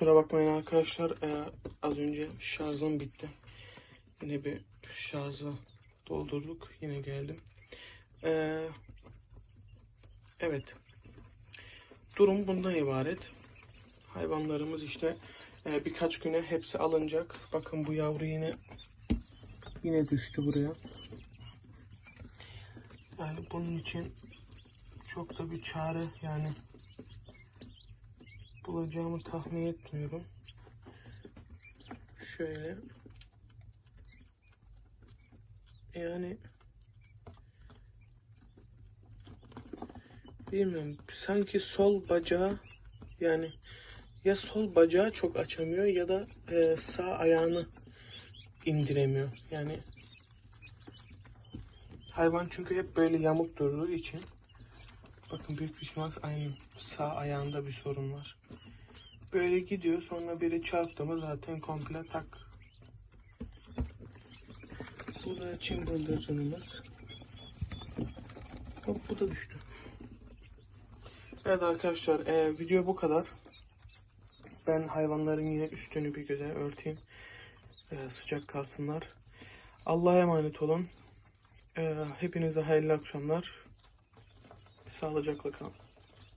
Kusura bakmayın arkadaşlar. Ee, az önce şarjım bitti. Yine bir şarjı doldurduk. Yine geldim. Ee, evet. Durum bundan ibaret. Hayvanlarımız işte e, birkaç güne hepsi alınacak. Bakın bu yavru yine yine düştü buraya. Yani bunun için çok da bir çare yani bulacağımı tahmin etmiyorum. Şöyle yani bilmiyorum sanki sol bacağı yani ya sol bacağı çok açamıyor ya da e, sağ ayağını indiremiyor. Yani hayvan çünkü hep böyle yamuk durduğu için bakın büyük bir ihtimal aynı sağ ayağında bir sorun var. Böyle gidiyor sonra biri çarptı mı zaten komple tak. Bu da Çin bıldırcınımız. Hop bu da düştü. Evet arkadaşlar e, video bu kadar. Ben hayvanların yine üstünü bir güzel örteyim. E, sıcak kalsınlar. Allah'a emanet olun. E, hepinize hayırlı akşamlar. Sağlıcakla kalın.